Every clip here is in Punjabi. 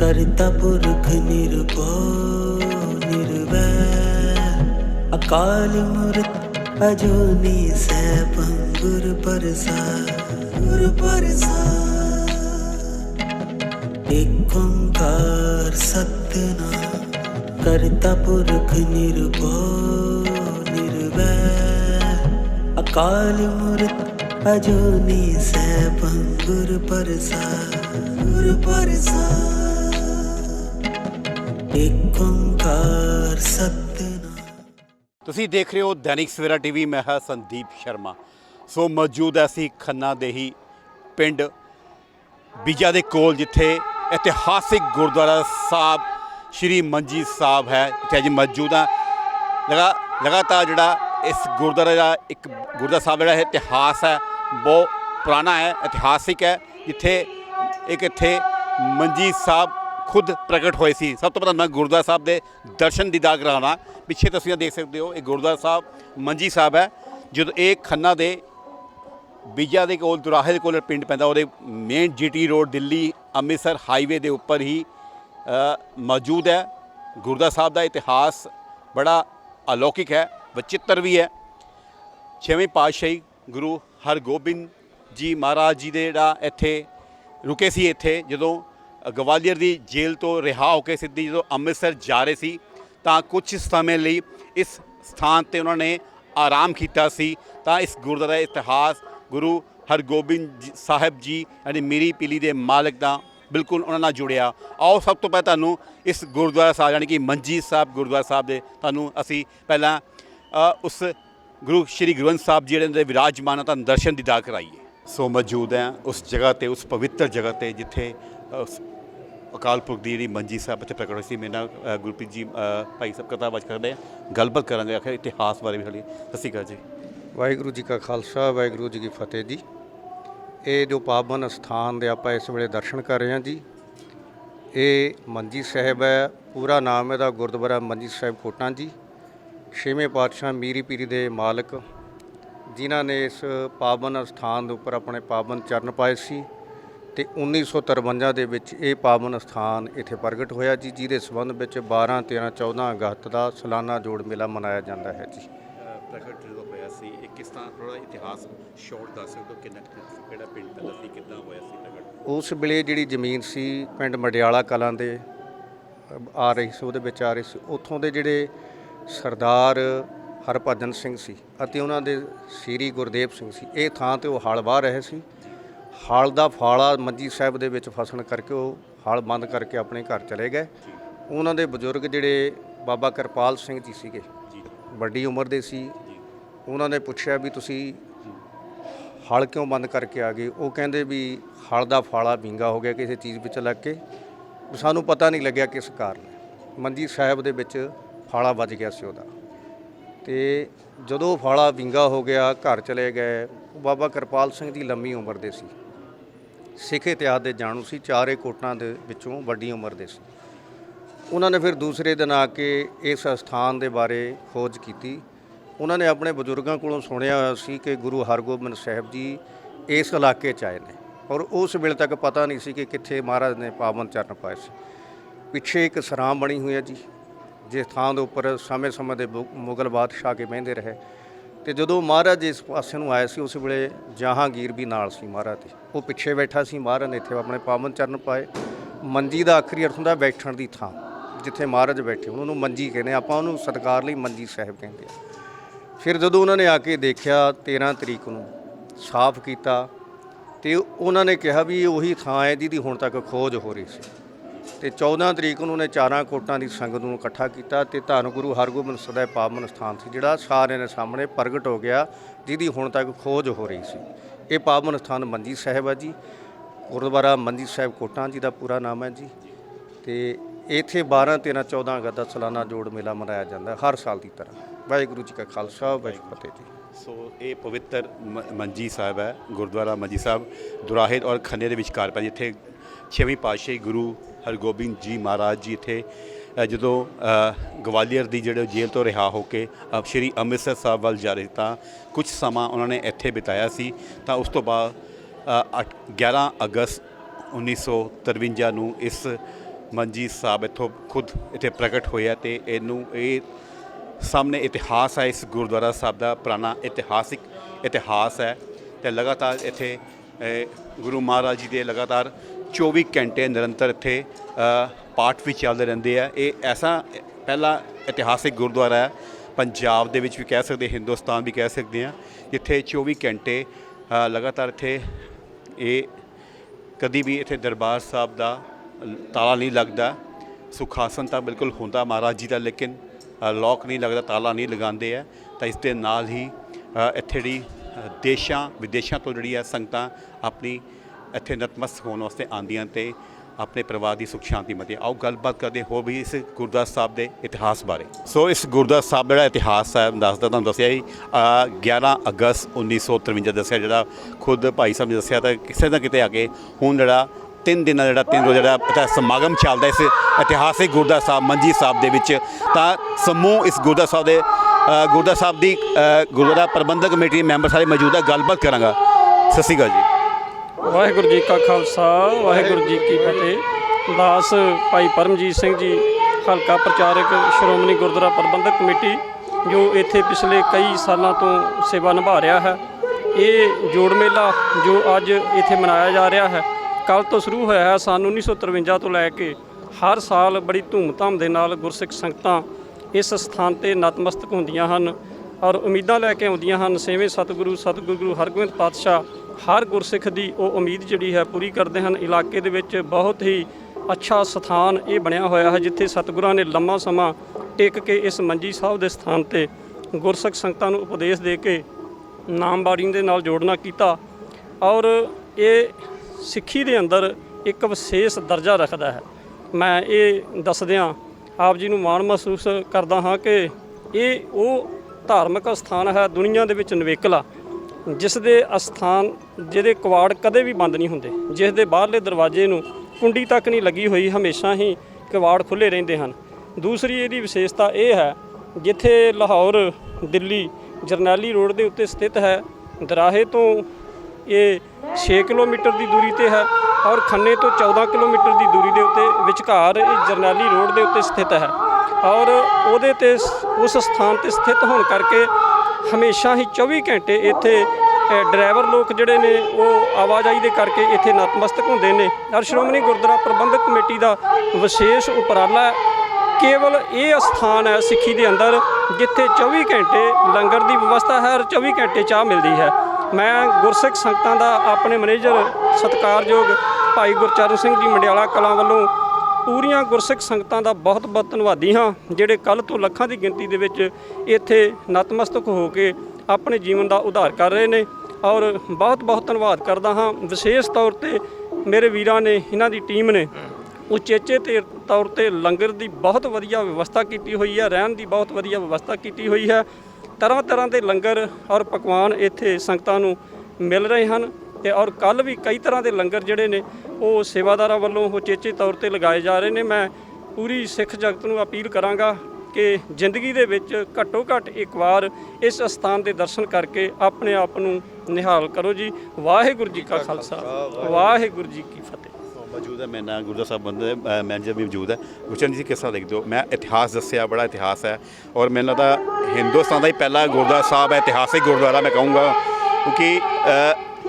ਕਰਤਾ ਪੁਰਖ ਨਿਰਭਉ, ਨਿਰਵੈ। ਅਕਾਲ ਮੂਰਤ ਅਜੂਨੀ ਸੈ ਗੁਰ ਪ੍ਰਸਾਦ ਗੁਰ ਪ੍ਰਸਾਦ। ਏਕ ਓੰਕਾਰ ਸਤਨਾਮ ਕਰਤਾ ਪੁਰਖ ਨਿਰਭਉ, ਨਿਰਵੈ। ਅਕਾਲ ਮੂਰਤ ਅਜੂਨੀ ਸੈ ਗੁਰ ਪ੍ਰਸਾਦ ਗੁਰ ਪ੍ਰਸਾਦ। ਏਕ ਓੰਕਾਰ ਸਤਨਾਮ। ਤੁਸੀਂ ਦੇਖ ਰਹੇ ਹੋ ਦੈਨਿਕ ਸਵੇਰਾ ਟੀਵੀ, ਮੈਂ ਹਾਂ ਸੰਦੀਪ ਸ਼ਰਮਾ। ਸੋ ਮੌਜੂਦ ਹੈ ਅਸੀਂ ਖੰਨਾ ਦੇ ਹੀ ਪਿੰਡ ਬੀਜਾ ਦੇ ਕੋਲ, ਜਿੱਥੇ ਇਤਿਹਾਸਿਕ ਗੁਰਦੁਆਰਾ ਸਾਹਿਬ ਸ਼੍ਰੀ ਮੰਜੀ ਸਾਹਿਬ ਹੈ। ਇੱਥੇ ਅੱਜ ਮੌਜੂਦ ਹਾਂ। ਲਗਾ, ਲਗਾਤਾਰ ਜਿਹੜਾ ਇਸ ਗੁਰਦੁਆਰੇ ਦਾ ਇੱਕ ਗੁਰਦੁਆਰਾ ਸਾਹਿਬ ਜਿਹੜਾ ਹੈ ਇਤਿਹਾਸ ਹੈ, ਬਹੁਤ ਪੁਰਾਣਾ ਹੈ, ਇਤਿਹਾਸਿਕ ਹੈ, ਜਿੱਥੇ ਇੱਕ ਇੱਥੇ ਮੰਜੀ ਸਾਹਿਬ ਖੁਦ ਪ੍ਰਗਟ ਹੋਏ ਸੀ। ਸਭ ਤੋਂ ਪਹਿਲਾਂ ਮੈਂ ਗੁਰਦੁਆਰਾ ਸਾਹਿਬ ਦੇ ਦਰਸ਼ਨ ਦੀਦਾਰ ਕਰਾਉਣਾ ਪਿੱਛੇ ਤਸਵੀਰਾਂ ਦੇਖ ਸਕਦੇ ਹੋ, ਇਹ ਗੁਰਦੁਆਰਾ ਸਾਹਿਬ ਮੰਜੀ ਸਾਹਿਬ ਹੈ। ਜਦੋਂ ਇਹ ਖੰਨਾ ਦੇ ਬੀਜਾ ਦੇ ਕੋਲ, ਦੁਰਾਹੇ ਦੇ ਕੋਲ ਪਿੰਡ ਪੈਂਦਾ, ਉਹਦੇ main GT road Delhi, Amritsar highway ਦੇ ਉੱਪਰ ਹੀ ਮੌਜੂਦ ਹੈ। ਗੁਰਦੁਆਰਾ ਸਾਹਿਬ ਦਾ ਇਤਿਹਾਸ ਬੜਾ ਅਲੌਕਿਕ ਹੈ, ਵਚਿੱਤਰ ਵੀ ਹੈ। ਛੇਵੇਂ ਪਾਤਸ਼ਾਹੀ ਗੁਰੂ ਹਰਗੋਬਿੰਦ ਜੀ ਮਹਾਰਾਜ ਜੀ ਦੇ ਜਿਹੜਾ ਇੱਥੇ ਰੁਕੇ ਸੀ ਇੱਥੇ, ਜਦੋਂ ਗਵਾਲੀਅਰ ਦੀ ਜੇਲ੍ਹ ਤੋਂ ਰਿਹਾ ਹੋ ਕੇ ਸਿੱਧੀ ਜਦੋਂ ਅੰਮ੍ਰਿਤਸਰ ਜਾ ਰਹੇ ਸੀ ਤਾਂ ਕੁਝ ਸਮੇਂ ਲਈ ਇਸ ਸਥਾਨ ਤੇ ਉਹਨਾਂ ਨੇ ਆਰਾਮ ਕੀਤਾ ਸੀ। ਤਾਂ ਇਸ ਗੁਰਦੁਆਰਾ ਇਤਿਹਾਸ ਗੁਰੂ ਹਰਗੋਬਿੰਦ ਸਾਹਿਬ ਜੀ ਯਾਨੀ ਮੀਰੀ ਪੀਲੀ ਦੇ ਮਾਲਕ ਦਾ ਬਿਲਕੁਲ ਉਹਨਾਂ ਨਾਲ ਜੁੜਿਆ। ਆਓ ਸਭ ਤੋਂ ਪਹਿਲਾਂ ਤੁਹਾਨੂੰ ਇਸ ਗੁਰਦੁਆਰਾ ਸਾਹਿਬ ਯਾਨੀ ਕਿ ਮੰਜੀ ਸਾਹਿਬ ਗੁਰਦੁਆਰਾ ਸਾਹਿਬ ਦੇ ਤੁਹਾਨੂੰ ਅਸੀਂ ਪਹਿਲਾਂ ਉਸ ਗੁਰੂ ਸ਼੍ਰੀ ਗੁਰੂ ਗ੍ਰੰਥ ਸਾਹਿਬ ਜੀ ਜਿਹੜੇ ਦੇ ਵਿਰਾਜਮਾਨ ਆ, ਤੁਹਾਨੂੰ ਦਰਸ਼ਨ ਦੀਦਾਰ ਕਰਾਈਏ। ਸੋ ਮੌਜੂਦ ਹੈ ਉਸ ਜਗ੍ਹਾ ਤੇ ਉਸ ਪਵਿੱਤਰ ਜਗ੍ਹਾ ਤੇ ਜਿੱਥੇ ਅਕਾਲ ਪੁਰਖ ਦੀ ਜਿਹੜੀ ਮੰਜੀ ਸਾਹਿਬ ਇੱਥੇ ਪ੍ਰਗਟ ਹੋਈ ਸੀ, ਮੇਰੇ ਨਾਲ ਗੁਰਪ੍ਰੀਤ ਜੀ ਭਾਈ ਸਾਹਿਬ ਕਥਾ ਵਾਚ ਕਰਦੇ ਆ। ਗੱਲਬਾਤ ਕਰਾਂਗੇ ਆਖਿਰ ਇਤਿਹਾਸ ਬਾਰੇ ਵੀ ਸਾਡੀ। ਸਤਿ ਸ਼੍ਰੀ ਅਕਾਲ ਜੀ। ਵਾਹਿਗੁਰੂ ਜੀ ਕਾ ਖਾਲਸਾ, ਵਾਹਿਗੁਰੂ ਜੀ ਕੀ ਫਤਿਹ ਜੀ। ਇਹ ਜੋ ਪਾਵਨ ਸਥਾਨ ਦੇ ਆਪਾਂ ਇਸ ਵੇਲੇ ਦਰਸ਼ਨ ਕਰ ਰਹੇ ਹਾਂ ਜੀ, ਇਹ ਮੰਜੀ ਸਾਹਿਬ ਹੈ, ਪੂਰਾ ਨਾਮ ਇਹਦਾ, ਗੁਰਦੁਆਰਾ ਮੰਜੀ ਸਾਹਿਬ ਕੋਟਾਂ ਜੀ। ਛੇਵੇਂ ਪਾਤਸ਼ਾਹ ਮੀਰੀ ਪੀਰੀ ਦੇ ਮਾਲਕ, ਜਿਨ੍ਹਾਂ ਨੇ ਇਸ ਪਾਵਨ ਸਥਾਨ ਦੇ ਉੱਪਰ ਆਪਣੇ ਪਾਵਨ ਚਰਨ ਪਾਏ ਸੀ। ਤੇ 1953 ਦੇ ਵਿੱਚ ਇਹ ਪਾਵਨ ਸਥਾਨ ਇੱਥੇ ਪ੍ਰਗਟ ਹੋਇਆ ਜੀ ਜਿਹਦੇ ਸੰਬੰਧ ਵਿੱਚ 12 13 14 ਅਗਸਤ ਦਾ ਸਾਲਾਨਾ ਜੋੜ ਮੇਲਾ ਮਨਾਇਆ ਜਾਂਦਾ ਹੈ ਜੀ। ਪ੍ਰਗਟ ਜਦੋਂ ਹੋਇਆ ਸੀ ਇਹ ਕਿਸ ਤਰ੍ਹਾਂ ਥੋੜਾ ਇਤਿਹਾਸ ਸ਼ਾਰਟ ਦੱਸ ਸਕਦੇ ਹੋ ਕਿੰਨਾ ਕਿਹੜਾ ਪਿੰਡ ਪੈਂਦਾ ਸੀ ਕਿੱਦਾਂ ਹੋਇਆ ਸੀ ਪ੍ਰਗਟ? ਉਸ ਵੇਲੇ ਜਿਹੜੀ ਜ਼ਮੀਨ ਸੀ ਪਿੰਡ ਮਡਿਆਲਾ ਕਲਾਂ ਦੇ ਆ ਰਹੀ ਸੀ ਉਹਦੇ ਵਿੱਚ ਆ ਰਹੀ ਸੀ। ਉੱਥੋਂ ਦੇ ਜਿਹੜੇ ਸਰਦਾਰ ਹਰਭਜਨ ਸਿੰਘ ਸੀ ਅਤੇ ਉਹਨਾਂ ਦੇ ਸ੍ਰੀ ਗੁਰਦੇਵ ਸਿੰਘ ਸੀ ਇਹ ਥਾਂ ਤੇ ਉਹ ਹਲ ਵਾਹ ਰਹੇ ਸੀ। ਹਲ ਦਾ ਫਾਲਾ ਮੰਜੀ ਸਾਹਿਬ ਦੇ ਵਿੱਚ ਫਸਣ ਕਰਕੇ ਉਹ ਹਲ ਬੰਦ ਕਰਕੇ ਆਪਣੇ ਘਰ ਚਲੇ ਗਏ। ਉਹਨਾਂ ਦੇ ਬਜ਼ੁਰਗ ਜਿਹੜੇ ਬਾਬਾ ਕਿਰਪਾਲ ਸਿੰਘ ਜੀ ਸੀਗੇ, ਵੱਡੀ ਉਮਰ ਦੇ ਸੀ। ਉਹਨਾਂ ਨੇ ਪੁੱਛਿਆ ਵੀ ਤੁਸੀਂ ਹਲ ਕਿਉਂ ਬੰਦ ਕਰਕੇ ਆ ਗਏ? ਉਹ ਕਹਿੰਦੇ ਵੀ ਹਲ ਦਾ ਫਾਲਾ ਵਿੰਗਾ ਹੋ ਗਿਆ ਕਿਸੇ ਚੀਜ਼ ਵਿੱਚ ਲੱਗ ਕੇ। ਸਾਨੂੰ ਪਤਾ ਨਹੀਂ ਲੱਗਿਆ ਕਿਸ ਕਾਰਨ। ਮੰਜੀ ਸਾਹਿਬ ਦੇ ਵਿੱਚ ਫਾਲਾ ਵੱਜ ਗਿਆ ਸੀ ਉਹਦਾ। ਤੇ ਜਦੋਂ ਫਾਲਾ ਵਿੰਗਾ ਹੋ ਗਿਆ, ਘਰ ਚਲੇ ਗਏ ਉਹ ਬਾਬਾ ਕਿਰਪਾਲ ਸਿੰਘ ਦੀ ਲੰਮੀ ਉਮਰ ਦੇ ਸੀ। ਸਿੱਖ ਇਤਿਹਾਸ ਦੇ ਜਾਣੂ ਸੀ, ਚਾਰੇ ਕੋਟਾਂ ਦੇ ਵਿੱਚੋਂ ਵੱਡੀ ਉਮਰ ਦੇ ਸੀ। ਉਹਨਾਂ ਨੇ ਫਿਰ ਦੂਸਰੇ ਦਿਨ ਆ ਕੇ ਇਸ ਸਥਾਨ ਦੇ ਬਾਰੇ ਖੋਜ ਕੀਤੀ। ਉਹਨਾਂ ਨੇ ਆਪਣੇ ਬਜ਼ੁਰਗਾਂ ਕੋਲੋਂ ਸੁਣਿਆ ਹੋਇਆ ਸੀ ਕਿ ਗੁਰੂ ਹਰਗੋਬਿੰਦ ਸਾਹਿਬ ਜੀ ਇਸ ਇਲਾਕੇ 'ਚ ਆਏ ਨੇ ਔਰ ਉਸ ਵੇਲੇ ਤੱਕ ਪਤਾ ਨਹੀਂ ਸੀ ਕਿ ਕਿੱਥੇ ਮਹਾਰਾਜ ਨੇ ਪਾਵਨ ਚਰਨ ਪਾਏ ਸੀ। ਪਿੱਛੇ ਇੱਕ ਸਰਾਮ ਬਣੀ ਹੋਈ ਹੈ ਜੀ, ਜਿਸ ਥਾਂ ਦੇ ਉੱਪਰ ਸਮੇਂ-ਸਮੇਂ ਦੇ ਮੁ- ਮੁਗਲ ਬਾਦਸ਼ਾਹ ਕੇ ਬਹਿੰਦੇ ਰਹੇ। ਤੇ ਜਦੋਂ ਮਹਾਰਾਜ ਇਸ ਪਾਸੇ ਨੂੰ ਆਏ ਸੀ, ਉਸ ਵੇਲੇ ਜਹਾਂਗੀਰ ਵੀ ਨਾਲ ਸੀ ਮਹਾਰਾਜ ਦੇ। ਉਹ ਪਿੱਛੇ ਬੈਠਾ ਸੀ, ਮਹਾਰਾਜ ਨੇ ਇੱਥੇ ਆਪਣੇ ਪਾਵਨ ਚਰਨ ਪਾਏ। ਮੰਜੀ ਦਾ ਆਖਰੀ ਅਰਥ ਹੁੰਦਾ ਬੈਠਣ ਦੀ ਥਾਂ, ਜਿੱਥੇ ਮਹਾਰਾਜ ਬੈਠੇ ਉਹਨੂੰ ਮੰਜੀ ਕਹਿੰਦੇ ਆਪਾਂ ਉਹਨੂੰ ਸਤਿਕਾਰ ਲਈ ਮੰਜੀ ਸਾਹਿਬ ਕਹਿੰਦੇ ਆ। ਫਿਰ ਜਦੋਂ ਉਹਨਾਂ ਨੇ ਆ ਕੇ ਦੇਖਿਆ 13 ਤਰੀਕ ਨੂੰ ਸਾਫ਼ ਕੀਤਾ ਤੇ ਉਹਨਾਂ ਨੇ ਕਿਹਾ ਵੀ ਉਹੀ ਥਾਂ ਹੈ ਜਿਹਦੀ ਹੁਣ ਤੱਕ ਖੋਜ ਹੋ ਰਹੀ ਸੀ। ਤੇ 14 ਤਰੀਕ ਨੂੰ ਉਹਨੇ ਚਾਰਾਂ ਕੋਟਾਂ ਦੀ ਸੰਗਤ ਨੂੰ ਇਕੱਠਾ ਕੀਤਾ ਤੇ ਧੰਨ ਗੁਰੂ ਹਰਗੋਬਿੰਦ ਸਦਾ ਪਾਵਨ ਸਥਾਨ ਸੀ, ਜਿਹੜਾ ਸਾਰਿਆਂ ਦੇ ਸਾਹਮਣੇ ਪ੍ਰਗਟ ਹੋ ਗਿਆ, ਜਿਹਦੀ ਹੁਣ ਤੱਕ ਖੋਜ ਹੋ ਰਹੀ ਸੀ। ਇਹ ਪਾਵਨ ਸਥਾਨ ਮੰਜੀ ਸਾਹਿਬ ਹੈ ਜੀ, ਗੁਰਦੁਆਰਾ ਮੰਜੀ ਸਾਹਿਬ ਕੋਟਾਂ ਜੀ ਦਾ ਪੂਰਾ ਨਾਮ ਹੈ ਜੀ। ਤੇ ਇੱਥੇ 12 13 14 ਅਗਸਤ ਦਾ ਸਾਲਾਨਾ ਜੋੜ ਮੇਲਾ ਮਨਾਇਆ ਜਾਂਦਾ ਹਰ ਸਾਲ ਦੀ ਤਰ੍ਹਾਂ। ਵਾਹਿਗੁਰੂ ਜੀ ਕਾ ਖਾਲਸਾ, ਵਾਹਿਗੁਰੂ ਫਤਿਹ ਜੀ। ਸੋ ਇਹ ਪਵਿੱਤਰ ਮ- ਮੰਜੀ ਸਾਹਿਬ ਹੈ, ਗੁਰਦੁਆਰਾ ਮੰਜੀ ਸਾਹਿਬ, ਦੁਰਾਹੇ ਔਰ ਖੰਨੇ ਦੇ ਵਿਚਕਾਰ ਪੈ ਜਿੱਥੇ ਛੇਵੀਂ ਪਾਤਸ਼ਾਹੀ ਗੁਰੂ ਹਰਗੋਬਿੰਦ ਜੀ ਮਹਾਰਾਜ ਜੀ ਇੱਥੇ ਜਦੋਂ ਗਵਾਲੀਅਰ ਦੀ ਜਿਹੜੇ ਜੇਲ੍ਹ ਤੋਂ ਰਿਹਾ ਹੋ ਕੇ ਸ਼੍ਰੀ ਅੰਮ੍ਰਿਤਸਰ ਸਾਹਿਬ ਵੱਲ ਜਾ ਰਹੇ ਤਾਂ ਕੁਝ ਸਮਾਂ ਉਹਨਾਂ ਨੇ ਇੱਥੇ ਬਿਤਾਇਆ ਸੀ। ਤਾਂ ਉਸ ਤੋਂ ਬਾਅਦ ਅ, ਅੱਠ- 11 ਅਗਸਤ 1953 ਨੂੰ ਇਸ ਮੰਜੀ ਸਾਹਿਬ ਇੱਥੋਂ ਖੁਦ ਇੱਥੇ ਪ੍ਰਗਟ ਹੋਇਆ ਤੇ ਇਹਨੂੰ ਇਹ ਸਾਹਮਣੇ ਇਤਿਹਾਸ ਹੈ ਇਸ ਗੁਰਦੁਆਰਾ ਸਾਹਿਬ ਦਾ ਪੁਰਾਣਾ ਇਤਿਹਾਸਿਕ ਇਤਿਹਾਸ ਹੈ ਤੇ ਲਗਾਤਾਰ ਇੱਥੇ ਗੁਰੂ ਮਹਾਰਾਜ ਜੀ ਦੇ ਲਗਾਤਾਰ 24 ਘੰਟੇ ਨਿਰੰਤਰ ਇੱਥੇ ਪਾਠ ਵੀ ਚੱਲਦੇ ਰਹਿੰਦੇ ਆ। ਇਹ ਐਸਾ ਪਹਿਲਾ ਇਤਿਹਾਸਿਕ ਗੁਰਦੁਆਰਾ ਹੈ। ਪੰਜਾਬ ਦੇ ਵਿੱਚ ਵੀ ਕਹਿ ਸਕਦੇ ਹਿੰਦੁਸਤਾਨ ਵੀ ਕਹਿ ਸਕਦੇ ਆ ਜਿੱਥੇ 24 ਘੰਟੇ ਲਗਾਤਾਰ ਇੱਥੇ ਇਹ ਕਦੀ ਵੀ ਇੱਥੇ ਦਰਬਾਰ ਸਾਹਿਬ ਦਾ ਤਾਲਾ ਨਹੀਂ ਲੱਗਦਾ। ਸੁਖਾਸਨ ਤਾਂ ਬਿਲਕੁਲ ਹੁੰਦਾ ਮਹਾਰਾਜ ਜੀ ਦਾ ਲੇਕਿਨ ਅ, ਲੋਕ ਨਹੀਂ ਲੱਗਦਾ ਤਾਲਾ ਨਹੀਂ ਲਗਾਉਂਦੇ ਆ। ਤਾਂ ਇਸ ਦੇ ਨਾਲ ਹੀ ਇੱਥੇ ਜਿਹੜੀ ਦੇਸ਼ਾਂ ਵਿਦੇਸ਼ਾਂ ਤੋਂ ਜਿਹੜੀ ਹੈ ਸੰਗਤਾਂ ਆਪਣੀ ਇੱਥੇ ਨਤਮਸਤਕ ਹੋਣ ਵਾਸਤੇ ਆਉਂਦੀਆਂ ਤੇ ਆਪਣੇ ਪਰਿਵਾਰ ਦੀ ਸੁਖ ਸ਼ਾਂਤੀ ਮਤੇ ਆਓ ਗੱਲਬਾਤ ਕਰਦੇ ਹੋ ਵੀ ਇਸ ਗੁਰਦੁਆਰਾ ਸਾਹਿਬ ਦੇ ਇਤਿਹਾਸ ਬਾਰੇ। ਸੋ ਇਸ ਗੁਰਦੁਆਰਾ ਸਾਹਿਬ ਦਾ ਜਿਹੜਾ ਇਤਿਹਾਸ ਹੈ ਦੱਸਦਾ ਤੁਹਾਨੂੰ ਦੱਸਿਆ ਜੀ ਅ, 11 ਅਗਸਤ 1953 ਦੱਸਿਆ ਜਿਹੜਾ ਖੁਦ ਭਾਈ ਸਾਹਿਬ ਨੇ ਦੱਸਿਆ ਤਾਂ ਕਿਸੇ ਨਾ ਕਿਤੇ ਆ ਕੇ ਹੁਣ ਜਿਹੜਾ ਤਿੰਨ ਦਿਨਾਂ ਜਿਹੜਾ ਤਿੰਨ ਰੋਜ਼ ਜਿਹੜਾ ਸਮਾਗਮ ਚੱਲਦਾ ਇਸ ਇਤਿਹਾਸਿਕ ਗੁਰਦੁਆਰਾ ਸਾਹਿਬ ਮੰਜੀ ਸਾਹਿਬ ਦੇ ਵਿੱਚ। ਤਾਂ ਸਮੂਹ ਇਸ ਗੁਰਦੁਆਰਾ ਸਾਹਿਬ ਦੇ ਅ, ਗੁਰਦੁਆਰਾ ਸਾਹਿਬ ਦੀ ਗੁਰਦੁਆਰਾ ਪ੍ਰਬੰਧਕ ਕਮੇਟੀ ਦੇ ਮੈਂਬਰ ਸਾਰੇ ਮੌਜੂਦਾ ਗੱਲਬਾਤ ਕਰਾਂਗਾ। ਸਤਿ ਸ਼੍ਰੀ ਅਕਾਲ ਜੀ। ਵਾਹਿਗੁਰੂ ਜੀ ਕਾ ਖਾਲਸਾ, ਵਾਹਿਗੁਰੂ ਜੀ ਕੀ ਫਤਿਹ। ਦਾਸ ਭਾਈ ਪਰਮਜੀਤ ਸਿੰਘ ਜੀ, ਹਲਕਾ ਪ੍ਰਚਾਰਕ ਸ਼੍ਰੋਮਣੀ ਗੁਰਦੁਆਰਾ ਪ੍ਰਬੰਧਕ ਕਮੇਟੀ, ਜੋ ਇੱਥੇ ਪਿਛਲੇ ਕਈ ਸਾਲਾਂ ਤੋਂ ਸੇਵਾ ਨਿਭਾ ਰਿਹਾ ਹੈ। ਇਹ ਜੋੜ ਮੇਲਾ ਜੋ ਅੱਜ ਇੱਥੇ ਮਨਾਇਆ ਜਾ ਰਿਹਾ ਹੈ ਕੱਲ ਤੋਂ ਸ਼ੁਰੂ ਹੋਇਆ ਹੈ ਸਨ 1953 ਤੋਂ ਲੈ ਕੇ ਹਰ ਸਾਲ ਬੜੀ ਧੂਮਧਾਮ ਦੇ ਨਾਲ ਗੁਰਸਿੱਖ ਸੰਗਤਾਂ ਇਸ ਸਥਾਨ ਤੇ ਨਤਮਸਤਕ ਹੁੰਦੀਆਂ ਹਨ। ਔਰ ਉਮੀਦਾਂ ਲੈ ਕੇ ਆਉਂਦੀਆਂ ਹਨ ਛੇਵੇਂ ਸਤਿਗੁਰੂ ਸਤਿਗੁਰੂ ਗੁਰੂ ਹਰਗੋਬਿੰਦ ਪਾਤਸ਼ਾਹ, ਹਰ ਗੁਰਸਿੱਖ ਦੀ ਉਹ ਉਮੀਦ ਜਿਹੜੀ ਹੈ ਪੂਰੀ ਕਰਦੇ ਹਨ। ਇਲਾਕੇ ਦੇ ਵਿੱਚ ਬਹੁਤ ਹੀ ਅੱਛਾ ਸਥਾਨ ਇਹ ਬਣਿਆ ਹੋਇਆ ਹੈ, ਜਿੱਥੇ ਸਤਿਗੁਰਾਂ ਨੇ ਲੰਮਾ ਸਮਾਂ ਟਿਕ ਕੇ ਇਸ ਮੰਜੀ ਸਾਹਿਬ ਦੇ ਸਥਾਨ ਤੇ ਗੁਰਸਿੱਖ ਸੰਗਤਾਂ ਨੂੰ ਉਪਦੇਸ਼ ਦੇ ਕੇ ਨਾਮ ਬਾਣੀ ਦੇ ਨਾਲ ਜੋੜਨਾ ਕੀਤਾ। ਔਰ ਇਹ ਸਿੱਖੀ ਦੇ ਅੰਦਰ ਇੱਕ ਵਿਸ਼ੇਸ਼ ਦਰਜਾ ਰੱਖਦਾ ਹੈ। ਮੈਂ ਇਹ ਦੱਸਦਿਆਂ ਆਪ ਜੀ ਨੂੰ ਮਾਣ ਮਹਿਸੂਸ ਕਰਦਾ ਹਾਂ ਕਿ ਇਹ ਉਹ ਧਾਰਮਿਕ ਸਥਾਨ ਹੈ, ਦੁਨੀਆ ਦੇ ਵਿੱਚ ਨਵੇਕਲਾ ਜਿਸ ਦੇ ਅਸਥਾਨ ਜਿਹਦੇ ਕਵਾੜ ਕਦੇ ਵੀ ਬੰਦ ਨਹੀਂ ਹੁੰਦੇ ਜਿਸ ਦੇ ਬਾਹਰਲੇ ਦਰਵਾਜ਼ੇ ਨੂੰ ਕੁੰਡੀ ਤੱਕ ਨਹੀਂ ਲੱਗੀ ਹੋਈ, ਹਮੇਸ਼ਾ ਹੀ ਕਵਾੜ ਖੁੱਲੇ ਰਹਿੰਦੇ ਹਨ। ਦੂਸਰੀ ਇਹਦੀ ਵਿਸ਼ੇਸ਼ਤਾ ਇਹ ਹੈ, ਜਿੱਥੇ ਲਾਹੌਰ, ਦਿੱਲੀ, ਜਰਨੈਲੀ ਰੋਡ ਦੇ ਉੱਤੇ ਸਥਿਤ ਹੈ, ਦਰਾਹੇ ਤੋਂ ਇਹ 6 ਕਿਲੋਮੀਟਰ ਦੀ ਦੂਰੀ ਤੇ ਹੈ ਔਰ ਖੰਨੇ ਤੋਂ 14 ਕਿਲੋਮੀਟਰ ਦੀ ਦੂਰੀ ਦੇ ਉੱਤੇ ਵਿਚਕਾਰ ਇਹ ਜਰਨੈਲੀ ਰੋਡ ਦੇ ਉੱਤੇ ਸਥਿਤ ਹੈ। ਔਰ ਉਹਦੇ ਤੇ ਉਸ ਸਥਾਨ ਤੇ ਸਥਿਤ ਹੋਣ ਕਰਕੇ ਹਮੇਸ਼ਾ ਹੀ 24 ਘੰਟੇ ਇੱਥੇ ਡਰਾਈਵਰ ਲੋਕ ਜਿਹੜੇ ਨੇ, ਉਹ ਆਵਾਜਾਈ ਦੇ ਕਰਕੇ ਇੱਥੇ ਨਤਮਸਤਕ ਹੁੰਦੇ ਨੇ। ਔਰ ਸ਼੍ਰੋਮਣੀ ਗੁਰਦੁਆਰਾ ਪ੍ਰਬੰਧਕ ਕਮੇਟੀ ਦਾ ਵਿਸ਼ੇਸ਼ ਉਪਰਾਲਾ ਕੇਵਲ ਇਹ ਸਥਾਨ ਹੈ ਸਿੱਖੀ ਦੇ ਅੰਦਰ, ਜਿੱਥੇ 24 ਘੰਟੇ ਲੰਗਰ ਦੀ ਵਿਵਸਥਾ ਹੈ ਔਰ 24 ਘੰਟੇ ਚਾਹ ਮਿਲਦੀ ਹੈ। ਮੈਂ ਗੁਰਸਿੱਖ ਸੰਗਤਾਂ ਦਾ, ਆਪਣੇ ਮੈਨੇਜਰ ਸਤਿਕਾਰਯੋਗ ਭਾਈ ਗੁਰਚਰਨ ਸਿੰਘ ਜੀ ਮੰਡਿਆਲਾ ਕਲਾਂ ਵੱਲੋਂ ਪੂਰੀਆਂ ਗੁਰਸਿੱਖ ਸੰਗਤਾਂ ਦਾ ਬਹੁਤ ਬਹੁਤ ਧੰਨਵਾਦੀ ਹਾਂ, ਜਿਹੜੇ ਕੱਲ ਤੋਂ ਲੱਖਾਂ ਦੀ ਗਿਣਤੀ ਦੇ ਵਿੱਚ ਇੱਥੇ ਨਤਮਸਤਕ ਹੋ ਕੇ ਆਪਣੇ ਜੀਵਨ ਦਾ ਉਧਾਰ ਕਰ ਰਹੇ ਨੇ ਔਰ ਬਹੁਤ ਬਹੁਤ ਧੰਨਵਾਦ ਕਰਦਾ ਹਾਂ। ਵਿਸ਼ੇਸ਼ ਤੌਰ ਤੇ ਮੇਰੇ ਵੀਰਾਂ ਨੇ, ਇਹਨਾਂ ਦੀ ਟੀਮ ਨੇ ਉਚੇਚੇ ਤੇ ਤੌਰ ਤੇ ਲੰਗਰ ਦੀ ਬਹੁਤ ਵਧੀਆ ਵਿਵਸਥਾ ਕੀਤੀ ਹੋਈ ਹੈ, ਰਹਿਣ ਦੀ ਬਹੁਤ ਵਧੀਆ ਵਿਵਸਥਾ ਕੀਤੀ ਹੋਈ ਹੈ। ਤਰ੍ਹਾਂ ਤਰ੍ਹਾਂ ਦੇ ਲੰਗਰ ਔਰ ਪਕਵਾਨ ਇੱਥੇ ਸੰਗਤਾਂ ਨੂੰ ਮਿਲ ਰਹੇ ਹਨ ਤੇ ਔਰ ਕੱਲ ਵੀ ਕਈ ਤਰ੍ਹਾਂ ਦੇ ਲੰਗਰ ਜਿਹੜੇ ਨੇ ਉਹ ਸੇਵਾਦਾਰਾਂ ਵੱਲੋਂ ਉਚੇਚੇ ਤੌਰ ਤੇ ਲਗਾਏ ਜਾ ਰਹੇ ਨੇ। ਮੈਂ ਪੂਰੀ ਸਿੱਖ ਜਗਤ ਨੂੰ ਅਪੀਲ ਕਰਾਂਗਾ ਕਿ ਜ਼ਿੰਦਗੀ ਦੇ ਵਿੱਚ ਘੱਟੋ ਘੱਟ ਇੱਕ ਵਾਰ ਇਸ ਸਥਾਨ ਦੇ ਦਰਸ਼ਨ ਕਰਕੇ ਆਪਣੇ ਆਪ ਨੂੰ ਨਿਹਾਲ ਕਰੋ ਜੀ। ਵਾਹਿਗੁਰੂ ਜੀ ਕਾ ਖਾਲਸਾ। ਵਾਹਿਗੁਰੂ ਜੀ ਕੀ ਫਤਿਹ। ਮੌਜੂਦ ਹੈ ਮੈਂ ਨਾ ਗੁਰਦੁਆਰਾ ਸਾਹਿਬ ਬੰਦੇ ਮੈਨੇਜਰ ਵੀ ਮੌਜੂਦ ਹੈ। ਗੁਰਚਰਨ ਜੀ ਕਿਸ ਦੇਖਦੇ ਹੋ? ਮੈਂ ਇਤਿਹਾਸ ਦੱਸਿਆ ਬੜਾ ਇਤਿਹਾਸ ਹੈ। ਔਰ ਮੈਨੂੰ ਲੱਗਦਾ ਹਿੰਦੁਸਤਾਨ ਦਾ ਹੀ ਪਹਿਲਾ ਗੁਰਦੁਆਰਾ ਸਾਹਿਬ ਹੈ ਇਤਿਹਾਸਿਕ ਗੁਰਦੁਆਰਾ ਮੈਂ ਕਹੂੰਗਾ। ਕਿਉਂਕਿ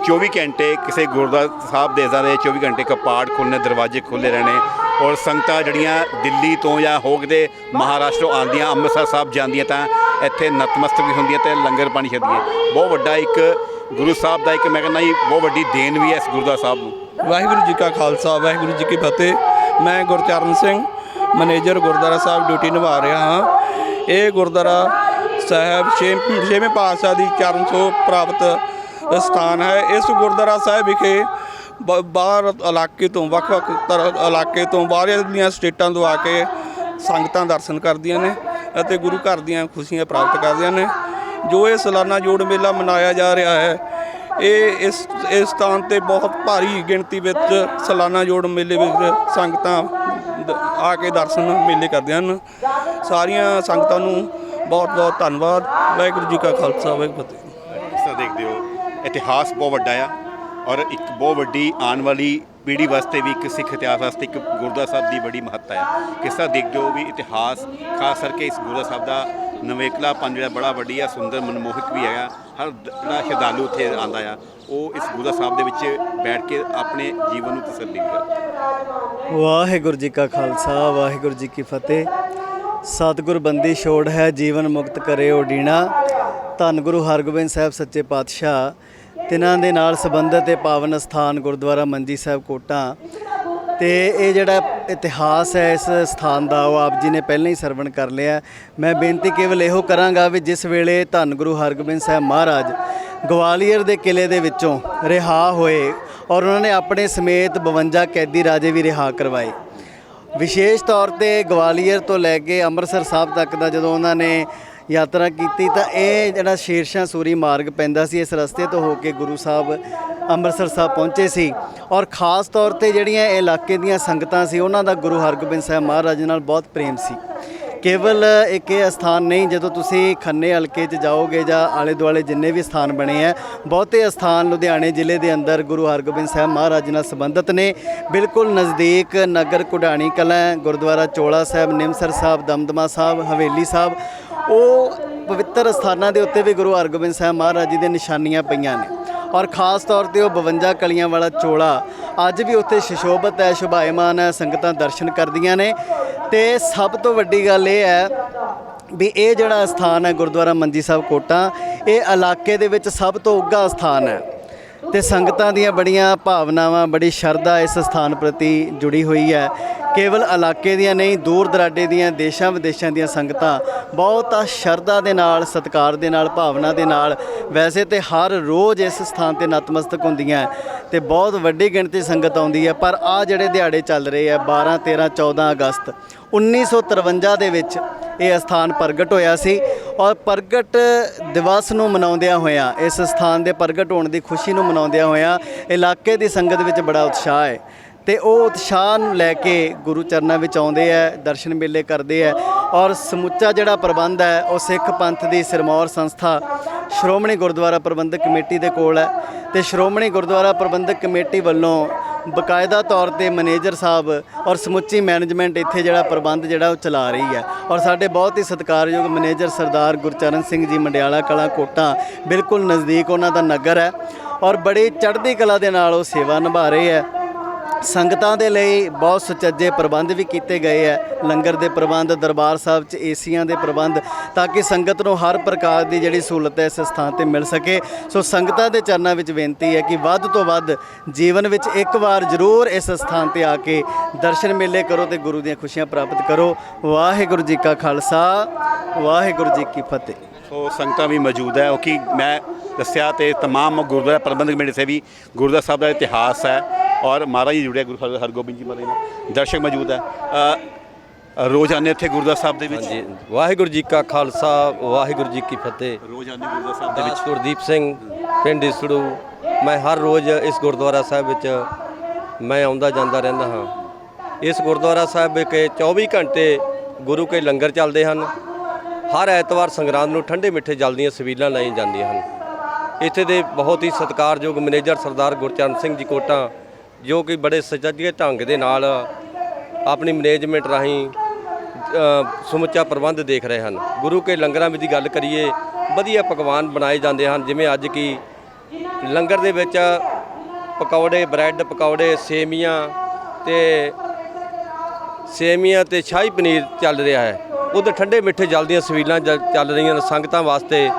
24 ਘੰਟੇ ਕਿਸੇ ਗੁਰਦੁਆਰਾ ਸਾਹਿਬ ਦੇ ਦੇ 24 ਘੰਟੇ ਕਪਾੜ ਖੁੱਲ੍ਹਣੇ ਦਰਵਾਜ਼ੇ ਖੁੱਲ੍ਹੇ ਰਹਿਣੇ ਔਰ ਸੰਗਤਾਂ ਜਿਹੜੀਆਂ ਦਿੱਲੀ ਤੋਂ ਜਾਂ ਹੋ ਕੇ ਮਹਾਰਾਸ਼ਟਰ ਆਉਂਦੀਆਂ ਅੰਮ੍ਰਿਤਸਰ ਸਾਹਿਬ ਜਾਂਦੀਆਂ ਤਾਂ ਇੱਥੇ ਨਤਮਸਤਕ ਵੀ ਹੁੰਦੀਆਂ ਤੇ ਲੰਗਰ ਪਾਣੀ ਛਕਦੀਆਂ ਬਹੁਤ ਵੱਡਾ ਇੱਕ ਗੁਰੂ ਸਾਹਿਬ ਦਾ ਇੱਕ ਮੈਂ ਕਹਿੰਦਾ ਜੀ ਬਹੁਤ ਵੱਡੀ ਦੇਣ ਵੀ ਹੈ ਇਸ ਗੁਰਦੁਆਰਾ ਸਾਹਿਬ ਨੂੰ ਵਾਹਿਗੁਰੂ ਜੀ ਕਾ ਖਾਲਸਾ ਵਾਹਿਗੁਰੂ ਜੀ ਕੀ ਫਤਿਹ ਮੈਂ ਗੁਰਚਰਨ ਸਿੰਘ ਮੈਨੇਜਰ ਗੁਰਦੁਆਰਾ ਸਾਹਿਬ ਡਿਊਟੀ ਨਿਭਾ ਰਿਹਾ ਹਾਂ ਇਹ ਗੁਰਦੁਆਰਾ ਸਾਹਿਬ ਛੇ- ਛੇਵੇਂ ਪਾਤਸ਼ਾਹ ਦੀ ਚਰਨ ਛੋਹ ਪ੍ਰਾਪਤ ਸਥਾਨ ਹੈ ਇਸ ਗੁਰਦੁਆਰਾ ਸਾਹਿਬ ਵਿਖੇ ਬ- ਬਾਹਰ ਇਲਾਕੇ ਤੋਂ, ਵੱਖ-ਵੱਖ ਤਰ੍ਹਾਂ ਇਲਾਕੇ ਤੋਂ, ਬਾਹਰ ਦੀਆਂ ਸਟੇਟਾਂ ਤੋਂ ਆ ਕੇ ਸੰਗਤਾਂ ਦਰਸ਼ਨ ਕਰਦੀਆਂ ਨੇ ਅਤੇ ਗੁਰੂ ਘਰ ਦੀਆਂ ਖੁਸ਼ੀਆਂ ਪ੍ਰਾਪਤ ਕਰਦੀਆਂ ਨੇ। ਜੋ ਇਹ ਸਾਲਾਨਾ ਜੋੜ ਮੇਲਾ ਮਨਾਇਆ ਜਾ ਰਿਹਾ ਹੈ, ਇਹ ਇਸ ਇਸ ਸਥਾਨ ਤੇ ਬਹੁਤ ਭਾਰੀ ਗਿਣਤੀ ਵਿੱਚ ਸਾਲਾਨਾ ਜੋੜ ਮੇਲੇ ਵਿੱਚ ਸੰਗਤਾਂ ਦ- ਆ ਕੇ ਦਰਸ਼ਨ ਮੇਲੇ ਕਰਦੇ ਹਨ। ਸਾਰੀਆਂ ਸੰਗਤਾਂ ਨੂੰ ਬਹੁਤ ਬਹੁਤ ਧੰਨਵਾਦ। ਵਾਹਿਗੁਰੂ ਜੀ ਕਾ ਖਾਲਸਾ, ਵਾਹਿਗੁਰੂ ਫਤਿਹ। ਦੇਖਦੇ ਹੋ। ਇਤਿਹਾਸ ਬਹੁਤ ਵੱਡਾ ਆ ਔਰ ਇੱਕ ਬਹੁਤ ਵੱਡੀ ਆਉਣ ਵਾਲੀ ਪੀੜ੍ਹੀ ਵਾਸਤੇ ਵੀ ਇੱਕ ਸਿੱਖ ਇਤਿਹਾਸ ਵਾਸਤੇ ਇੱਕ ਗੁਰਦੁਆਰਾ ਸਾਹਿਬ ਦੀ ਬੜੀ ਮਹੱਤਤਾ ਹੈ ਕਿਸ ਤਰ੍ਹਾਂ ਦੇਖਦੇ ਹੋ ਵੀ ਇਤਿਹਾਸ, ਖਾਸ ਕਰਕੇ ਇਸ ਗੁਰਦੁਆਰਾ ਸਾਹਿਬ ਦਾ ਨਵੇਕਲਾਪਨ ਜਿਹੜਾ ਬੜਾ ਵੱਡੀ ਆ, ਸੁੰਦਰ ਮਨਮੋਹਕ ਵੀ ਹੈਗਾ, ਹਰ ਜਿਹੜਾ ਸ਼ਰਧਾਲੂ ਉੱਥੇ ਆਂਦਾ ਆ, ਉਹ ਇਸ ਗੁਰਦੁਆਰਾ ਸਾਹਿਬ ਦੇ ਵਿੱਚ ਬੈਠ ਕੇ ਆਪਣੇ ਜੀਵਨ ਨੂੰ ਤਸੱਲੀ ਵੀ ਕਰਦਾ ਵਾਹਿਗੁਰੂ ਜੀ ਕਾ ਖਾਲਸਾ, ਵਾਹਿਗੁਰੂ ਜੀ ਕੀ ਫਤਿਹ। ਸਤਿਗੁਰ ਬੰਦੀ ਛੋੜ ਹੈ, ਜੀਵਨ ਮੁਕਤ ਕਰੇ ਓਡੀਣਾ ਧੰਨ ਗੁਰੂ ਹਰਗੋਬਿੰਦ ਸਾਹਿਬ ਸੱਚੇ ਪਾਤਸ਼ਾਹ। ਤਿਨਾਂ ਦੇ ਨਾਲ ਸੰਬੰਧਿਤ ਇਹ ਪਾਵਨ ਸਥਾਨ ਗੁਰਦੁਆਰਾ ਮੰਜੀ ਸਾਹਿਬ ਕੋਟਾਂ। ਤੇ ਇਹ ਜਿਹੜਾ ਇਤਿਹਾਸ ਹੈ, ਇਸ ਸਥਾਨ ਦਾ, ਉਹ ਆਪ ਜੀ ਨੇ ਪਹਿਲਾਂ ਹੀ ਸਰਵਣ ਕਰ ਲਿਆ। ਮੈਂ ਬੇਨਤੀ ਕੇਵਲ ਇਹੋ ਕਰਾਂਗਾ ਵੀ ਜਿਸ ਵੇਲੇ ਧੰਨ ਗੁਰੂ ਹਰਗੋਬਿੰਦ ਸਾਹਿਬ ਮਹਾਰਾਜ ਗਵਾਲੀਅਰ ਦੇ ਕਿਲੇ ਦੇ ਵਿੱਚੋਂ ਰਿਹਾ ਹੋਏ ਔਰ ਉਹਨਾਂ ਨੇ ਆਪਣੇ ਸਮੇਤ 52 ਕੈਦੀ ਰਾਜੇ ਵੀ ਰਿਹਾ ਕਰਵਾਏ। ਵਿਸ਼ੇਸ਼ ਤੌਰ ਤੇ ਗਵਾਲੀਅਰ ਤੋਂ ਲੈ ਕੇ ਅੰਮ੍ਰਿਤਸਰ ਸਾਹਿਬ ਤੱਕ ਦਾ ਜਦੋਂ ਉਹਨਾਂ ਨੇ ਯਾਤਰਾ ਕੀਤੀ ਤਾਂ ਇਹ ਜਿਹੜਾ ਸ਼ੇਰਸ਼ਾਹ ਸੂਰੀ ਮਾਰਗ ਪੈਂਦਾ ਸੀ, ਇਸ ਰਸਤੇ ਤੋਂ ਹੋ ਕੇ ਗੁਰੂ ਸਾਹਿਬ ਅੰਮ੍ਰਿਤਸਰ ਸਾਹਿਬ ਪਹੁੰਚੇ ਸੀ। ਔਰ ਖਾਸ ਤੌਰ ਤੇ ਜਿਹੜੀਆਂ ਇਹ ਇਲਾਕੇ ਦੀਆਂ ਸੰਗਤਾਂ ਸੀ, ਉਹਨਾਂ ਦਾ ਗੁਰੂ ਹਰਗੋਬਿੰਦ ਸਾਹਿਬ ਮਹਾਰਾਜ ਨਾਲ ਬਹੁਤ ਪ੍ਰੇਮ ਸੀ। ਕੇਵਲ ਇੱਕ ਇਹ ਸਥਾਨ ਨਹੀਂ, ਜਦੋਂ ਤੁਸੀਂ ਖੰਨੇ ਹਲਕੇ 'ਚ ਜਾਓਗੇ ਜਾਂ ਆਲੇ ਦੁਆਲੇ ਜਿੰਨੇ ਵੀ ਸਥਾਨ ਬਣੇ ਆ, ਬਹੁਤੇ ਸਥਾਨ ਲੁਧਿਆਣੇ ਜ਼ਿਲ੍ਹੇ ਦੇ ਅੰਦਰ ਗੁਰੂ ਹਰਗੋਬਿੰਦ ਸਾਹਿਬ ਮਹਾਰਾਜ ਨਾਲ ਸੰਬੰਧਿਤ ਨੇ। ਬਿਲਕੁਲ ਨਜ਼ਦੀਕ ਨਗਰ ਕੁਢਾਣੀ ਕਲਾਂ, ਗੁਰਦੁਆਰਾ ਚੋਲਾ ਸਾਹਿਬ, ਨਿਮਸਰ ਸਾਹਿਬ, ਦਮਦਮਾ ਸਾਹਿਬ, ਹਵੇਲੀ ਸਾਹਿਬ ਉਹ ਪਵਿੱਤਰ ਸਥਾਨਾਂ ਦੇ ਉੱਤੇ ਵੀ ਗੁਰੂ ਹਰਗੋਬਿੰਦ ਸਾਹਿਬ ਮਹਾਰਾਜ ਜੀ ਦੇ ਨਿਸ਼ਾਨੀਆਂ ਪਈਆਂ ਨੇ। ਔਰ ਖਾਸ ਤੌਰ ਤੇ ਉਹ 52 ਕਲੀਆਂ ਵਾਲਾ ਚੋਲਾ ਅੱਜ ਵੀ ਉੱਥੇ ਸ਼ਿਸ਼ੋਭਤ ਹੈ, ਸ਼ੁਭਾਇਮਾਨ ਹੈ, ਸੰਗਤਾਂ ਦਰਸ਼ਨ ਕਰਦੀਆਂ ਨੇ। ਤੇ ਸਭ ਤੋਂ ਵੱਡੀ ਗੱਲ ਇਹ ਹੈ ਵੀ ਇਹ ਜਿਹੜਾ ਸਥਾਨ ਹੈ ਗੁਰਦੁਆਰਾ ਮੰਜੀ ਸਾਹਿਬ ਕੋਟਾ, ਇਹ ਇਲਾਕੇ ਦੇ ਵਿੱਚ ਸਭ ਤੋਂ ਉੱਘਾ ਸਥਾਨ ਹੈ। ਤੇ ਸੰਗਤਾਂ ਦੀਆਂ ਬੜੀਆਂ ਭਾਵਨਾਵਾਂ, ਬੜੀ ਸ਼ਰਧਾ ਇਸ ਸਥਾਨ ਪ੍ਰਤੀ ਜੁੜੀ ਹੋਈ ਹੈ। ਕੇਵਲ ਇਲਾਕੇ ਦੀਆਂ ਨਹੀਂ, ਦੂਰ ਦਰਾਡੇ ਦੀਆਂ, ਦੇਸ਼ਾਂ ਵਿਦੇਸ਼ਾਂ ਦੀਆਂ ਸੰਗਤਾਂ ਬਹੁਤ ਆ ਸ਼ਰਧਾ ਦੇ ਨਾਲ, ਸਤਿਕਾਰ ਦੇ ਨਾਲ, ਭਾਵਨਾ ਦੇ ਨਾਲ। ਵੈਸੇ ਤੇ ਹਰ ਰੋਜ਼ ਇਸ ਸਥਾਨ ਤੇ ਨਤਮਸਤਕ ਹੁੰਦੀਆਂ ਤੇ ਬਹੁਤ ਵੱਡੀ ਗਿਣਤੀ ਸੰਗਤ ਆਉਂਦੀ ਹੈ ਪਰ ਆ ਜਿਹੜੇ ਦਿਹਾੜੇ ਚੱਲ ਰਹੇ ਆ 12 13 14 ਅਗਸਤ 1953 ਦੇ ਵਿੱਚ ਇਹ ਸਥਾਨ ਪ੍ਰਗਟ ਹੋਇਆ ਸੀ ਔਰ ਪ੍ਰਗਟ ਦਿਵਸ ਨੂੰ ਮਨਾਉਂਦਿਆਂ ਹੋਇਆਂ, ਇਸ ਸਥਾਨ ਦੇ ਪ੍ਰਗਟ ਹੋਣ ਦੀ ਖੁਸ਼ੀ ਨੂੰ ਮਨਾਉਂਦਿਆਂ ਹੋਇਆਂ ਇਲਾਕੇ ਦੀ ਸੰਗਤ ਵਿੱਚ ਬੜਾ ਉਤਸ਼ਾਹ ਹੈ ਤੇ ਉਹ ਉਤਸ਼ਾਹ ਨੂੰ ਲੈ ਕੇ ਗੁਰੂ ਚਰਨਾਂ ਵਿੱਚ ਆਉਂਦੇ ਆ, ਦਰਸ਼ਨ ਮੇਲੇ ਕਰਦੇ ਆ ਔਰ ਸਮੁੱਚਾ ਜਿਹੜਾ ਪ੍ਰਬੰਧ ਹੈ, ਉਹ ਸਿੱਖ ਪੰਥ ਦੀ ਸਿਰਮੌਰ ਸੰਸਥਾ ਸ਼੍ਰੋਮਣੀ ਗੁਰਦੁਆਰਾ ਪ੍ਰਬੰਧਕ ਕਮੇਟੀ ਦੇ ਕੋਲ ਹੈ ਤੇ ਸ਼੍ਰੋਮਣੀ ਗੁਰਦੁਆਰਾ ਪ੍ਰਬੰਧਕ ਕਮੇਟੀ ਵੱਲੋਂ ਬਕਾਇਦਾ ਤੌਰ ਤੇ ਮੈਨੇਜਰ ਸਾਹਿਬ ਔਰ ਸਮੁੱਚੀ ਮੈਨੇਜਮੈਂਟ ਇੱਥੇ ਜਿਹੜਾ ਪ੍ਰਬੰਧ ਜਿਹੜਾ ਉਹ ਚਲਾ ਰਹੀ ਹੈ ਔਰ ਸਾਡੇ ਬਹੁਤ ਹੀ ਸਤਿਕਾਰਯੋਗ ਮੈਨੇਜਰ ਸਰਦਾਰ ਗੁਰਚਰਨ ਸਿੰਘ ਜੀ ਮੰਡਿਆਲਾ ਕਲਾ ਕੋਟਾਂ ਬਿਲਕੁਲ ਨਜ਼ਦੀਕ ਉਹਨਾਂ ਦਾ ਨਗਰ ਹੈ ਔਰ ਬੜੀ ਚੜ੍ਹਦੀ ਕਲਾ ਦੇ ਨਾਲ ਉਹ ਸੇਵਾ ਨਿਭਾ ਰਹੇ ਹੈ। ਸੰਗਤਾਂ ਦੇ ਲਈ ਬਹੁਤ ਸੁਚੱਜੇ ਪ੍ਰਬੰਧ ਵੀ ਕੀਤੇ ਗਏ ਹੈ ਲੰਗਰ ਦੇ ਪ੍ਰਬੰਧ ਦਰਬਾਰ ਸਾਹਿਬ 'ਚ ਏਸੀਆਂ ਦੇ ਪ੍ਰਬੰਧ ਤਾਂ ਕਿ ਸੰਗਤ ਨੂੰ ਹਰ ਪ੍ਰਕਾਰ ਦੀ ਜਿਹੜੀ ਸਹੂਲਤ ਹੈ ਇਸ ਸਥਾਨ ਤੇ ਮਿਲ ਸਕੇ ਸੋ ਸੰਗਤਾਂ ਦੇ ਚਰਨਾਂ ਵਿੱਚ ਬੇਨਤੀ ਹੈ ਕਿ ਵੱਧ ਤੋਂ ਵੱਧ ਜੀਵਨ ਵਿੱਚ ਇੱਕ ਵਾਰ ਜ਼ਰੂਰ ਇਸ ਸਥਾਨ ਤੇ ਆ ਕੇ ਦਰਸ਼ਨ ਮੇਲੇ ਕਰੋ ਤੇ ਗੁਰੂ ਦੀਆਂ ਖੁਸ਼ੀਆਂ ਪ੍ਰਾਪਤ ਕਰੋ ਵਾਹਿਗੁਰੂ ਜੀ ਕਾ ਖਾਲਸਾ ਵਾਹਿਗੁਰੂ ਜੀ ਕੀ ਫਤਿਹ ਸੋ ਸੰਗਤਾਂ ਵੀ ਮੌਜੂਦ ਹੈ ਉਹ ਕਿ ਮੈਂ ਦੱਸਿਆ ਤੇ तमाम ਗੁਰਦੁਆਰਾ ਪ੍ਰਬੰਧਕ ਕਮੇਟੀ ਸੇ ਵੀ ਗੁਰਦੁਆਰਾ ਸਾਹਿਬ ਦਾ ਇਤਿਹਾਸ ਹੈ ਔਰ ਮਹਾਰਾਜ ਜੀ ਜੁੜਿਆ ਗੁਰੂ ਹਰ- ਹਰਗੋਬਿੰਦ ਜੀ ਮਹਾਰਾਜ ਨਾਲ। ਦਰਸ਼ਕ ਮੌਜੂਦ ਹੈ। ਅ, ਰੋਜ਼ ਆਉਂਦੇ ਇੱਥੇ ਗੁਰਦੁਆਰਾ ਸਾਹਿਬ ਦੇ ਵਿੱਚ। ਹਾਂਜੀ ਵਾਹਿਗੁਰੂ ਜੀ ਕਾ ਖਾਲਸਾ ਵਾਹਿਗੁਰੂ ਜੀ ਕੀ ਫਤਿਹ। ਰੋਜ਼ ਆਉਂਦੇ ਗੁਰਦੁਆਰਾ ਸਾਹਿਬ ਦੇ ਵਿੱਚ। ਗੁਰਦੀਪ ਸਿੰਘ ਪਿੰਡ ਇਸੜੂ ਮੈਂ ਹਰ ਰੋਜ਼ ਇਸ ਗੁਰਦੁਆਰਾ ਸਾਹਿਬ ਵਿੱਚ ਮੈਂ ਆਉਂਦਾ ਜਾਂਦਾ ਰਹਿੰਦਾ ਹਾਂ। ਇਸ ਗੁਰਦੁਆਰਾ ਸਾਹਿਬ ਵਿੱਚ 24 ਘੰਟੇ ਗੁਰੂ ਕੇ ਲੰਗਰ ਚੱਲਦੇ ਹਨ। ਹਰ ਐਤਵਾਰ ਸੰਗਰਾਂਦ ਨੂੰ ਠੰਡੇ ਮਿੱਠੇ ਜਲ ਦੀਆਂ ਸਵੀਲਾਂ ਲਾਈਆਂ ਜਾਂਦੀਆਂ ਹਨ। ਇੱਥੇ ਦੇ ਬਹੁਤ ਹੀ ਸਤਿਕਾਰਯੋਗ ਮੈਨੇਜਰ ਸਰਦਾਰ ਗੁਰਚਰਨ ਸਿੰਘ ਜੀ ਕੋਟਾਂ ਜੋ ਕਿ ਬੜੇ ਸੁਚੱਜੇ ਢੰਗ ਦੇ ਨਾਲ ਆਪਣੀ ਮੈਨੇਜਮੈਂਟ ਰਾਹੀਂ ਸਮੁੱਚਾ ਪ੍ਰਬੰਧ ਦੇਖ ਰਹੇ ਹਨ। ਗੁਰੂ ਕੇ ਲੰਗਰਾਂ ਵਿੱਚ ਦੀ ਗੱਲ ਕਰੀਏ, ਵਧੀਆ ਪਕਵਾਨ ਬਣਾਏ ਜਾਂਦੇ ਹਨ, ਜਿਵੇਂ ਅੱਜ ਕੀ ਲੰਗਰ ਦੇ ਵਿੱਚ ਪਕੌੜੇ, ਬ੍ਰੈਡ, ਪਕੌੜੇ, ਸੇਮੀਆਂ ਤੇ ਸੇਮੀਆਂ ਤੇ ਸ਼ਾਹੀ ਪਨੀਰ ਚੱਲ ਰਿਹਾ ਹੈ। ਉਧਰ ਠੰਡੇ ਮਿੱਠੇ ਜਲ ਦੀਆਂ ਸਵੀਲਾਂ ਜਲ- ਚੱਲ ਰਹੀਆਂ ਨੇ। ਸੰਗਤਾਂ ਵਾਸਤੇ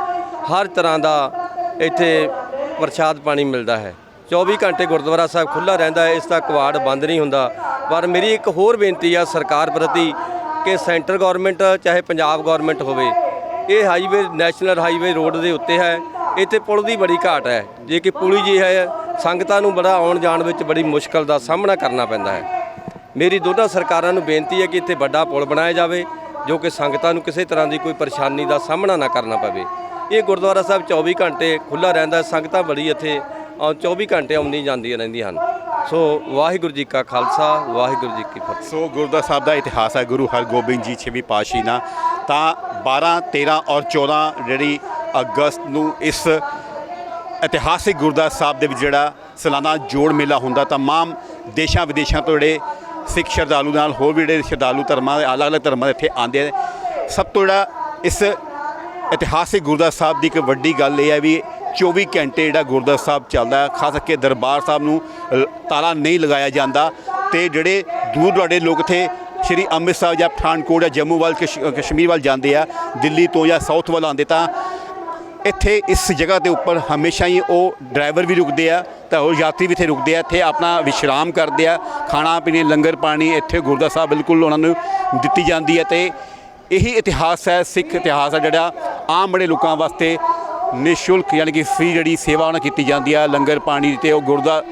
ਹਰ ਤਰ੍ਹਾਂ ਦਾ ਇੱਥੇ ਪ੍ਰਸ਼ਾਦ ਪਾਣੀ ਮਿਲਦਾ ਹੈ। 24 ਘੰਟੇ ਗੁਰਦੁਆਰਾ ਸਾਹਿਬ ਖੁੱਲਾ ਰਹਿੰਦਾ ਹੈ, ਇਸ ਦਾ ਕਵਾੜ ਬੰਦ ਨਹੀਂ ਹੁੰਦਾ। ਪਰ ਮੇਰੀ ਇੱਕ ਹੋਰ ਬੇਨਤੀ ਆ ਸਰਕਾਰ ਪ੍ਰਤੀ ਕਿ ਸੈਂਟਰ ਗਵਰਨਮੈਂਟ, ਚਾਹੇ ਪੰਜਾਬ ਗਵਰਨਮੈਂਟ ਹੋਵੇ, ਇਹ ਹਾਈਵੇ, ਨੈਸ਼ਨਲ ਹਾਈਵੇ ਰੋਡ ਦੇ ਉੱਤੇ ਹੈ। ਇੱਥੇ ਪੁਲ ਦੀ ਬੜੀ ਘਾਟ ਹੈ। ਜੇ ਕਿ ਪੁਲੀ ਜੀ ਹੈ, ਸੰਗਤਾਂ ਨੂੰ ਬੜਾ ਆਉਣ ਜਾਣ ਵਿੱਚ ਬੜੀ ਮੁਸ਼ਕਲ ਦਾ ਸਾਹਮਣਾ ਕਰਨਾ ਪੈਂਦਾ ਹੈ। ਮੇਰੀ ਦੋਨਾਂ ਸਰਕਾਰਾਂ ਨੂੰ ਬੇਨਤੀ ਹੈ ਕਿ ਇੱਥੇ ਵੱਡਾ ਪੁਲ ਬਣਾਇਆ ਜਾਵੇ, ਜੋ ਕਿ ਸੰਗਤਾਂ ਨੂੰ ਕਿਸੇ ਤਰ੍ਹਾਂ ਦੀ ਕੋਈ ਪਰੇਸ਼ਾਨੀ ਦਾ ਸਾਹਮਣਾ ਨਾ ਕਰਨਾ ਪਵੇ। ਇਹ ਗੁਰਦੁਆਰਾ ਸਾਹਿਬ 24 ਘੰਟੇ ਖੁੱਲਾ ਰਹਿੰਦਾ ਸੰਗਤਾਂ ਬੜੀ ਇੱਥੇ 24 ਘੰਟੇ ਆਉਂਦੀ ਜਾਂਦੀਆਂ ਰਹਿੰਦੀਆਂ ਹਨ। ਸੋ ਵਾਹਿਗੁਰੂ ਜੀ ਕਾ ਖਾਲਸਾ, ਵਾਹਿਗੁਰੂ ਜੀ ਕੀ ਫਤਿਹ। ਸੋ ਗੁਰਦੁਆਰਾ ਸਾਹਿਬ ਦਾ ਇਤਿਹਾਸ ਹੈ, ਗੁਰੂ ਹਰਗੋਬਿੰਦ ਜੀ ਛੇਵੀਂ ਪਾਤਸ਼ਾਹੀ ਨਾਲ ਤਾਂ 12 13 ਔਰ 14 ਜਿਹੜੀ ਅਗਸਤ ਨੂੰ ਇਸ ਇਤਿਹਾਸਿਕ ਗੁਰਦੁਆਰਾ ਸਾਹਿਬ ਦੇ ਵਿੱਚ ਜਿਹੜਾ ਸਾਲਾਨਾ ਜੋੜ ਮੇਲਾ ਹੁੰਦਾ, ਤਮਾਮ ਦੇਸ਼ਾਂ ਵਿਦੇਸ਼ਾਂ ਤੋਂ ਜਿਹੜੇ ਸਿੱਖ ਸ਼ਰਧਾਲੂ ਨਾਲ ਹੋਰ ਵੀ ਜਿਹੜੇ ਸ਼ਰਧਾਲੂ ਧਰਮਾਂ ਦੇ, ਅਲੱਗ-ਅਲੱਗ ਧਰਮਾਂ ਦੇ ਇੱਥੇ ਆਉਂਦੇ ਨੇ ਸਭ ਤੋਂ ਜਿਹੜਾ ਇਸ ਇਤਿਹਾਸਿਕ ਗੁਰਦੁਆਰਾ ਸਾਹਿਬ ਦੀ ਇੱਕ ਵੱਡੀ ਗੱਲ ਇਹ ਹੈ ਵੀ 24 ਘੰਟੇ ਜਿਹੜਾ ਗੁਰਦੁਆਰਾ ਸਾਹਿਬ ਚੱਲਦਾ ਖਾਸ ਕਰਕੇ ਦਰਬਾਰ ਸਾਹਿਬ ਨੂੰ ਲ- ਤਾਲਾ ਨਹੀਂ ਲਗਾਇਆ ਜਾਂਦਾ ਤੇ ਜਿਹੜੇ ਦੂਰ ਦੁਰਾਡੇ ਲੋਕ ਇੱਥੇ ਸ਼੍ਰੀ ਅੰਮ੍ਰਿਤਸਰ ਜਾਂ ਪਠਾਨਕੋਟ ਜਾਂ ਜੰਮੂ ਵੱਲ, ਕਸ਼- ਕਸ਼ਮੀਰ ਵੱਲ ਜਾਂਦੇ ਆ, ਦਿੱਲੀ ਤੋਂ ਜਾਂ ਸਾਊਥ ਵੱਲ ਆਉਂਦੇ ਤਾਂ ਇੱਥੇ ਇਸ ਜਗ੍ਹਾ ਦੇ ਉੱਪਰ ਹਮੇਸ਼ਾ ਹੀ ਉਹ ਡਰਾਈਵਰ ਵੀ ਰੁਕਦੇ ਆ ਤਾਂ ਹੋਰ ਯਾਤਰੀ ਵੀ ਇੱਥੇ ਰੁਕਦੇ ਆ। ਇੱਥੇ ਆਪਣਾ ਵਿਸ਼ਰਾਮ ਕਰਦੇ ਆ, ਖਾਣਾ ਪੀਣੇ, ਲੰਗਰ ਪਾਣੀ ਇੱਥੇ ਗੁਰਦੁਆਰਾ ਸਾਹਿਬ ਬਿਲਕੁਲ ਉਹਨਾਂ ਨੂੰ ਦਿੱਤੀ ਜਾਂਦੀ ਹੈ ਤੇ ਇਹੀ ਇਤਿਹਾਸ ਹੈ, ਸਿੱਖ ਇਤਿਹਾਸ ਹੈ ਜਿਹੜਾ ਆਮ ਬੜੇ ਲੋਕਾਂ ਵਾਸਤੇ ਨਿਸ਼ੁਲਕ ਯਾਨੀ ਕਿ ਫ੍ਰੀ ਜਿਹੜੀ ਸੇਵਾ ਉਹਨਾਂ ਕੀਤੀ ਜਾਂਦੀ ਆ, ਲੰਗਰ ਪਾਣੀ ਤੇ ਉਹ ਗੁਰਦਾ,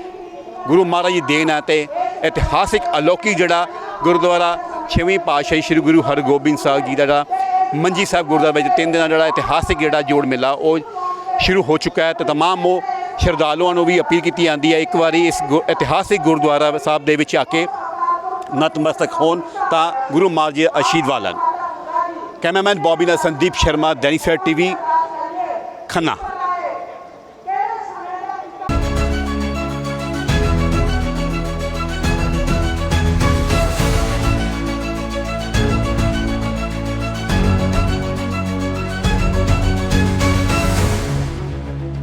ਗੁਰੂ ਮਹਾਰਾਜ ਦੀ ਦੇਣ ਹੈ ਤੇ ਇਤਿਹਾਸਿਕ ਅਲੌਕਿਕ ਜਿਹੜਾ ਗੁਰਦੁਆਰਾ ਛੇਵੀਂ ਪਾਤਸ਼ਾਹੀ ਸ੍ਰੀ ਗੁਰੂ ਹਰਗੋਬਿੰਦ ਸਾਹਿਬ ਜੀ ਦਾ ਜਿਹੜਾ ਮੰਜੀ ਸਾਹਿਬ ਗੁਰਦੁਆਰਾ ਵਿੱਚ ਤਿੰਨ ਦਿਨਾਂ ਜਿਹੜਾ ਇਤਿਹਾਸਿਕ ਜਿਹੜਾ ਜੋੜ ਮੇਲਾ, ਉਹ ਸ਼ੁਰੂ ਹੋ ਚੁੱਕਾ ਹੈ ਤੇ ਤਮਾਮ ਉਹ ਸ਼ਰਧਾਲੂਆਂ ਨੂੰ ਵੀ ਅਪੀਲ ਕੀਤੀ ਜਾਂਦੀ ਹੈ ਇੱਕ ਵਾਰੀ ਇਸ ਗੁ- ਇਤਿਹਾਸਿਕ ਗੁਰਦੁਆਰਾ ਸਾਹਿਬ ਦੇ ਵਿੱਚ ਆ ਕੇ ਨਤਮਸਤਕ ਹੋਣ ਤਾਂ ਗੁਰੂ ਮਹਾਰਾਜ ਜੀ ਦਾ ਆਸ਼ੀਰਵਾਦ ਲੈਣ। ਕੈਮਰਾਮੈਨ ਬੌਬੀ ਨਾਲ ਸੰਦੀਪ ਸ਼ਰਮਾ, ਦੈਨਿਕ ਸਵੇਰਾ ਟੀਵੀ ਖੰਨਾ